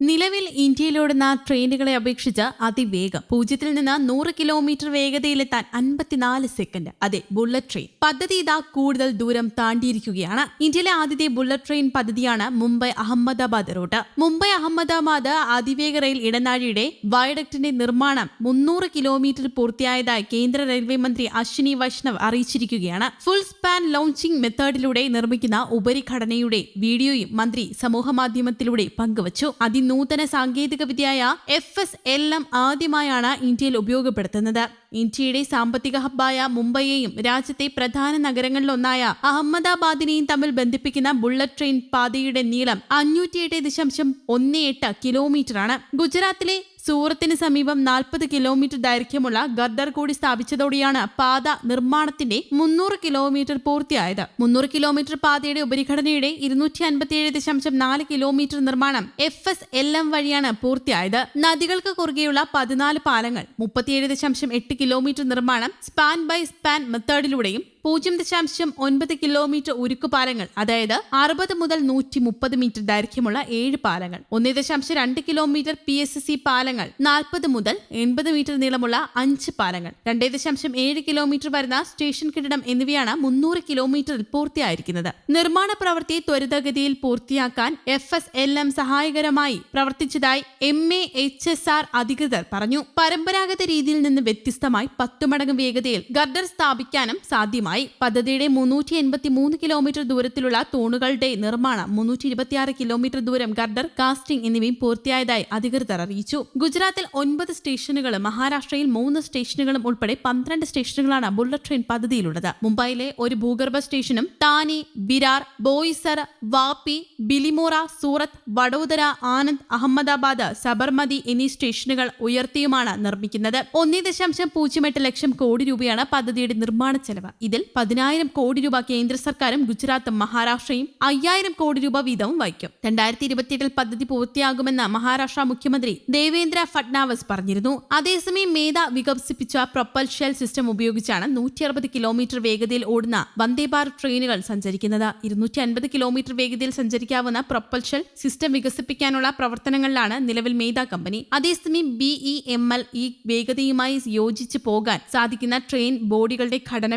നിലവിൽ ഇന്ത്യയിലോടുന്ന ട്രെയിനുകളെ അപേക്ഷിച്ച് അതിവേഗം. പൂജ്യത്തിൽ നിന്ന് നൂറ് കിലോമീറ്റർ വേഗതയിലെത്താൻ അൻപത്തിനാല് സെക്കൻഡ്. അതെ ബുള്ളറ്റ് ട്രെയിൻ. പദ്ധതി ഇതാ കൂടുതൽ ദൂരം താണ്ടിയിരിക്കുകയാണ്. ഇന്ത്യയിലെ ആദ്യത്തെ ബുള്ളറ്റ് ട്രെയിൻ പദ്ധതിയാണ് മുംബൈ അഹമ്മദാബാദ് റൂട്ട്. മുംബൈ അഹമ്മദാബാദ് അതിവേഗ റെയിൽ ഇടനാഴിയുടെ വയഡക്റ്റിന്റെ നിർമ്മാണം മുന്നൂറ് കിലോമീറ്റർ പൂർത്തിയായതായി കേന്ദ്ര റെയിൽവേ മന്ത്രി അശ്വിനി വൈഷ്ണവ് അറിയിച്ചിരിക്കുകയാണ്. ഫുൾ സ്പാൻ ലോഞ്ചിംഗ് മെത്തേഡിലൂടെ നിർമ്മിക്കുന്ന ഉപരിഘടനയുടെ വീഡിയോയും മന്ത്രി സമൂഹമാധ്യമത്തിലൂടെ പങ്കുവച്ചു. അതിനൂതന സാങ്കേതിക വിദ്യയായ എഫ് എസ് എൽ എം ആദ്യമായാണ് ഇന്ത്യയിൽ ഉപയോഗപ്പെടുത്തുന്നത്. ഇന്ത്യയുടെ സാമ്പത്തിക ഹബ്ബായ മുംബൈയെയും രാജ്യത്തെ പ്രധാന നഗരങ്ങളിലൊന്നായ അഹമ്മദാബാദിനെയും തമ്മിൽ ബന്ധിപ്പിക്കുന്ന ബുള്ളറ്റ് ട്രെയിൻ പാതയുടെ നീളം അഞ്ഞൂറ്റിയെട്ട് ദശാംശം ഒന്ന് എട്ട് കിലോമീറ്ററാണ്. ഗുജറാത്തിലെ സൂറത്തിന് സമീപം നാൽപ്പത് കിലോമീറ്റർ ദൈർഘ്യമുള്ള ഗർദർ കൂടി സ്ഥാപിച്ചതോടെയാണ് പാത നിർമ്മാണത്തിന്റെ മുന്നൂറ് കിലോമീറ്റർ പൂർത്തിയായത്. മുന്നൂറ് കിലോമീറ്റർ പാതയുടെ ഉപരിഘടനയുടെ ഇരുന്നൂറ്റി അൻപത്തിയേഴ് ദശാംശം നാല് കിലോമീറ്റർ നിർമ്മാണം എഫ് എസ് എൽ എം വഴിയാണ് പൂർത്തിയായത്. നദികൾക്ക് കുറുകെയുള്ള പതിനാല് പാലങ്ങൾ മുപ്പത്തിയേഴ് ദശാംശം എട്ട് കിലോമീറ്റർ നിർമ്മാണം സ്പാൻ ബൈ സ്പാൻ മെത്തേഡിലൂടെയും പൂജ്യം ദശാംശം ഒൻപത് കിലോമീറ്റർ ഉരുക്കു പാലങ്ങൾ അതായത് അറുപത് മുതൽ നൂറ്റി മുപ്പത് മീറ്റർ ദൈർഘ്യമുള്ള ഏഴ് പാലങ്ങൾ ഒന്നേ ദശാംശം രണ്ട് കിലോമീറ്റർ പി എസ് സി പാലങ്ങൾ നാൽപ്പത് മുതൽ എൺപത് മീറ്റർ നീളമുള്ള അഞ്ച് പാലങ്ങൾ രണ്ടേ ദശാംശം ഏഴ് കിലോമീറ്റർ വരുന്ന സ്റ്റേഷൻ കെട്ടിടം എന്നിവയാണ് മുന്നൂറ് കിലോമീറ്ററിൽ പൂർത്തിയായിരിക്കുന്നത്. നിർമ്മാണ പ്രവൃത്തി ത്വരിതഗതിയിൽ പൂർത്തിയാക്കാൻ എഫ് എസ് എൽ എം സഹായകരമായി പ്രവർത്തിച്ചതായി M A H S R അധികൃതർ പറഞ്ഞു. പരമ്പരാഗത രീതിയിൽ നിന്ന് വ്യത്യസ്തമായി പത്തു മടങ്ങ് വേഗതയിൽ ഗർഡർ സ്ഥാപിക്കാനും സാധ്യമായി പദ്ധതിയുടെ മുന്നൂറ്റി എൺപത്തി മൂന്ന് കിലോമീറ്റർ ദൂരത്തിലുള്ള തൂണുകളുടെ നിർമ്മാണം മുന്നൂറ്റി ഇരുപത്തിയാറ് കിലോമീറ്റർ ദൂരം ഗർഡർ കാസ്റ്റിംഗ് എന്നിവയും പൂർത്തിയായതായി അധികൃതർ അറിയിച്ചു. ഗുജറാത്തിൽ ഒൻപത് സ്റ്റേഷനുകളും മഹാരാഷ്ട്രയിൽ മൂന്ന് സ്റ്റേഷനുകളും ഉൾപ്പെടെ പന്ത്രണ്ട് സ്റ്റേഷനുകളാണ് ബുള്ളറ്റ് ട്രെയിൻ പദ്ധതിയിലുള്ളത്. മുംബൈയിലെ ഒരു ഭൂഗർഭ സ്റ്റേഷനും താനെ വിരാർ ബോയിസർ വാപ്പി ബിലിമോറ സൂറത്ത് വഡോദര ആനന്ദ് അഹമ്മദാബാദ് സബർമതി എന്നീ സ്റ്റേഷനുകൾ ഉയർത്തിയുമാണ് നിർമ്മിക്കുന്നത്. ഒന്നേ ദശാംശം പൂജ്യം എട്ട് ലക്ഷം കോടി രൂപയാണ് പദ്ധതിയുടെ നിർമ്മാണ ചെലവ് ഇതിൽ പതിനായിരം കോടി രൂപ കേന്ദ്ര സർക്കാരും ഗുജറാത്തും മഹാരാഷ്ട്രയും അയ്യായിരം കോടി രൂപ വീതവും വഹിക്കും. രണ്ടായിരത്തി ഇരുപത്തിയെട്ടിൽ പദ്ധതി പൂർത്തിയാകുമെന്ന് മഹാരാഷ്ട്ര മുഖ്യമന്ത്രി ദേവേന്ദ്ര ഫഡ്നാവിസ് പറഞ്ഞിരുന്നു. അതേസമയം മേധ വികസിപ്പിച്ച പ്രൊപ്പൽഷൽ സിസ്റ്റം ഉപയോഗിച്ചാണ് നൂറ്റി അറുപത് കിലോമീറ്റർ വേഗതയിൽ ഓടുന്ന വന്ദേ ഭാരത് ട്രെയിനുകൾ സഞ്ചരിക്കുന്നത്. ഇരുന്നൂറ്റി അൻപത് കിലോമീറ്റർ വേഗതയിൽ സഞ്ചരിക്കാവുന്ന പ്രൊപ്പൽഷൽ സിസ്റ്റം വികസിപ്പിക്കാനുള്ള പ്രവർത്തനങ്ങളിലാണ് നിലവിൽ മേധ കമ്പനി. അതേസമയം ബിഇ എം എൽ ഈ വേഗതയുമായി യോജിച്ച് പോകാൻ സാധിക്കുന്ന ട്രെയിൻ ബോഡികളുടെ ഘടന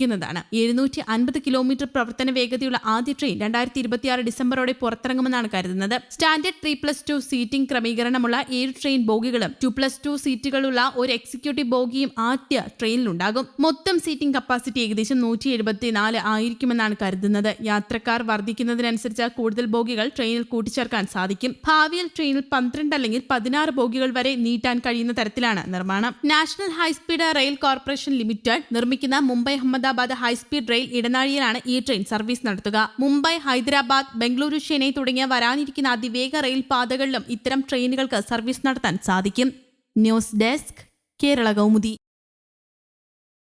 വികസിപ്പിക്കുന്നതാണ് എഴുന്നൂറ്റി അൻപത് കിലോമീറ്റർ പ്രവർത്തന വേഗതയുള്ള ആദ്യ ട്രെയിൻ രണ്ടായിരത്തി ഇരുപത്തിയാറ് ഡിസംബറോടെ പുറത്തിറങ്ങുമെന്നാണ് കരുതുന്നത്. Standard three plus two seating ക്രമീകരണമുള്ള ഏഴ് ട്രെയിൻ ബോഗികളും ടു പ്ലസ് ടു സീറ്റുകളുള്ള ഒരു എക്സിക്യൂട്ടീവ് ബോഗിയും ആദ്യ ട്രെയിനിലുണ്ടാകും. മൊത്തം സീറ്റിംഗ് കപ്പാസിറ്റി ഏകദേശം നൂറ്റി എഴുപത്തിനാല് ആയിരിക്കുമെന്നാണ് കരുതുന്നത്. യാത്രക്കാർ വർദ്ധിക്കുന്നതിനനുസരിച്ച് കൂടുതൽ ബോഗികൾ ട്രെയിനിൽ കൂട്ടിച്ചേർക്കാൻ സാധിക്കും. ഭാവിയിൽ ട്രെയിനിൽ പന്ത്രണ്ട് അല്ലെങ്കിൽ പതിനാറ് ബോഗികൾ വരെ നീട്ടാൻ കഴിയുന്ന തരത്തിലാണ് നിർമ്മാണം. National High Speed Rail Corporation Limited നിർമ്മിക്കുന്ന Mumbai Ahmedabad high speed rail ഇടനാഴിയിലാണ് ഈ ട്രെയിൻ സർവീസ് നടത്തുക. മുംബൈ ഹൈദരാബാദ് ബംഗളൂരു ചെന്നൈ തുടങ്ങിയ വരാനിരിക്കുന്ന അതിവേഗ റെയിൽ പാതകളിലും ഇത്തരം ട്രെയിനുകൾക്ക് സർവീസ് നടത്താൻ സാധിക്കും. News desk Kerala Kaumudi.